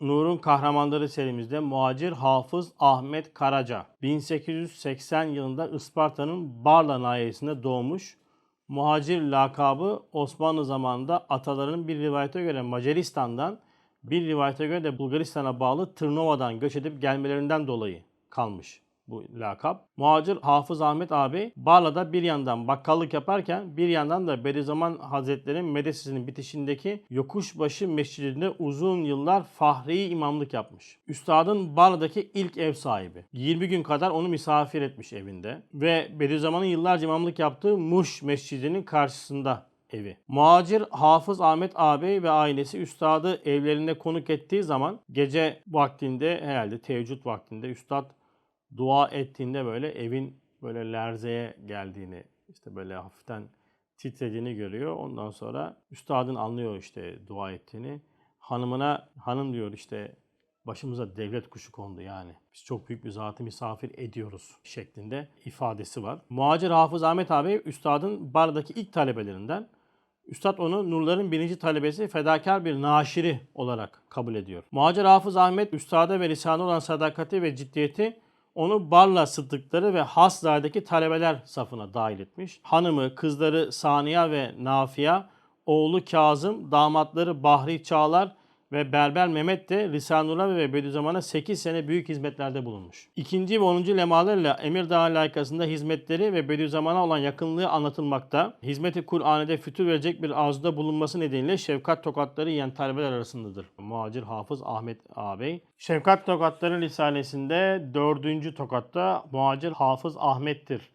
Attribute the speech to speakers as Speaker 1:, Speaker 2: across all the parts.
Speaker 1: Nur'un Kahramanları serimizde muhacir Hafız Ahmet Karaca 1880 yılında Isparta'nın Barla nahiyesinde doğmuş. Muhacir lakabı Osmanlı zamanında atalarının bir rivayete göre Macaristan'dan bir rivayete göre de Bulgaristan'a bağlı Tırnova'dan göç edip gelmelerinden dolayı kalmış bu lakap. Muhacir Hafız Ahmet abi Barla'da bir yandan bakkallık yaparken bir yandan da Bediüzzaman Hazretleri'nin medresesinin bitişindeki Yokuşbaşı Mescidi'nde uzun yıllar fahri imamlık yapmış. Üstadın Barla'daki ilk ev sahibi. 20 gün kadar onu misafir etmiş evinde ve Bediüzzaman'ın yıllarca imamlık yaptığı Muş Mescidi'nin karşısında evi. Muhacir Hafız Ahmet ağabey ve ailesi üstadı evlerinde konuk ettiği zaman gece vaktinde herhalde teheccüd vaktinde üstad dua ettiğinde böyle evin böyle lerzeye geldiğini işte böyle hafiften titrediğini görüyor. Ondan sonra üstadın anlıyor işte dua ettiğini. Hanımına hanım diyor işte başımıza devlet kuşu kondu yani. Biz çok büyük bir zatı misafir ediyoruz şeklinde ifadesi var. Muhacir Hafız Ahmet abi üstadın Barla'daki ilk talebelerinden. Üstad onu nurların birinci talebesi fedakar bir naşiri olarak kabul ediyor. Muhacir Hafız Ahmet üstada ve lisanı olan sadakati ve ciddiyeti onu Barla sıddıkları ve Haslar'daki talebeler safına dahil etmiş. Hanımı, kızları Saniye ve Nafia, oğlu Kazım, damatları Bahri Çağlar ve Berber Mehmet de Risanullah ve Bediüzzaman'a 8 sene büyük hizmetlerde bulunmuş. İkinci ve 10. lemalarla Emirdağ layıkasında hizmetleri ve Bediüzzaman'a olan yakınlığı anlatılmakta. Hizmeti Kur'an'da fütür verecek bir arzuda bulunması nedeniyle şefkat tokatları yiyen talebeler arasındadır. Muhacir Hafız Ahmet ağabey. Şefkat Tokatları Risalesi'nde dördüncü tokatta Muhacir Hafız Ahmet'tir.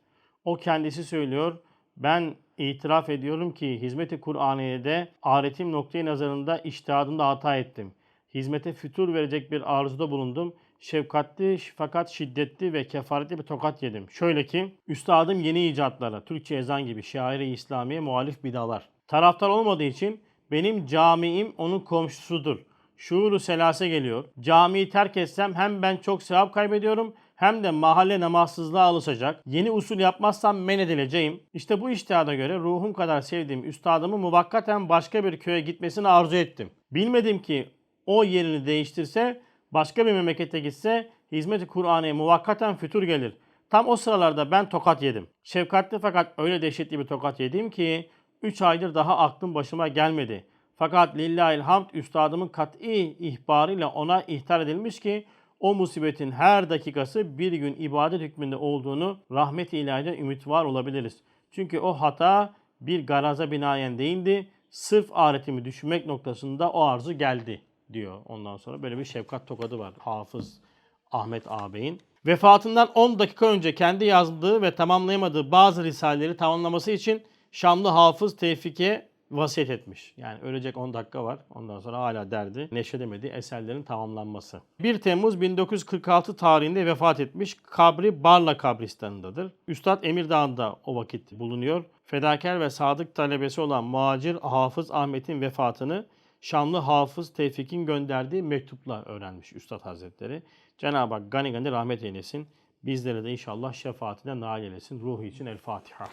Speaker 1: O kendisi söylüyor. Ben itiraf ediyorum ki hizmeti Kur'aniye'de aretim noktayı nazarında iştihadımda hata ettim. Hizmete fütur verecek bir arzuda bulundum. Şefkatli fakat şiddetli ve kefaretli bir tokat yedim. Şöyle ki, üstadım yeni icatlara, Türkçe ezan gibi şairi İslamiye muhalif bidalar. Taraftar olmadığı için benim camiim onun komşusudur. Şuuru selase geliyor. Camiyi terk etsem hem ben çok sevap kaybediyorum hem de mahalle namazsızlığa alışacak. Yeni usul yapmazsam men edileceğim. İşte bu iştihada göre ruhum kadar sevdiğim üstadımı muvakkaten başka bir köye gitmesini arzu ettim. Bilmedim ki o yerini değiştirse, başka bir memlekete gitse hizmeti Kur'an'a muvakkaten fütur gelir. Tam o sıralarda ben tokat yedim. Şefkatli fakat öyle dehşetli bir tokat yedim ki 3 aydır daha aklım başıma gelmedi. Fakat lillahil hamd üstadımın kat'i ihbarıyla ona ihtar edilmiş ki o musibetin her dakikası bir gün ibadet hükmünde olduğunu rahmet-i ilahiden ümit var olabiliriz. Çünkü o hata bir garaza binaen değildi. Sırf aretimi düşünmek noktasında o arzu geldi diyor ondan sonra. Böyle bir şefkat tokadı var Hafız Ahmet ağabeyin. Vefatından 10 dakika önce kendi yazdığı ve tamamlayamadığı bazı risaleleri tamamlaması için Şamlı Hafız Tevfik'e vasiyet etmiş. Yani ölecek 10 dakika var. Ondan sonra hala derdi neşredemediği eserlerin tamamlanması. 1 Temmuz 1946 tarihinde vefat etmiş. Kabri Barla kabristanındadır. Üstad Emirdağ'da o vakit bulunuyor. Fedakar ve sadık talebesi olan muacir Hafız Ahmet'in vefatını Şamlı Hafız Tevfik'in gönderdiği mektupla öğrenmiş Üstad Hazretleri. Cenab-ı Hak gani gani rahmet eylesin. Bizlere de inşallah şefaatine nail eylesin. Ruhu için El Fatiha.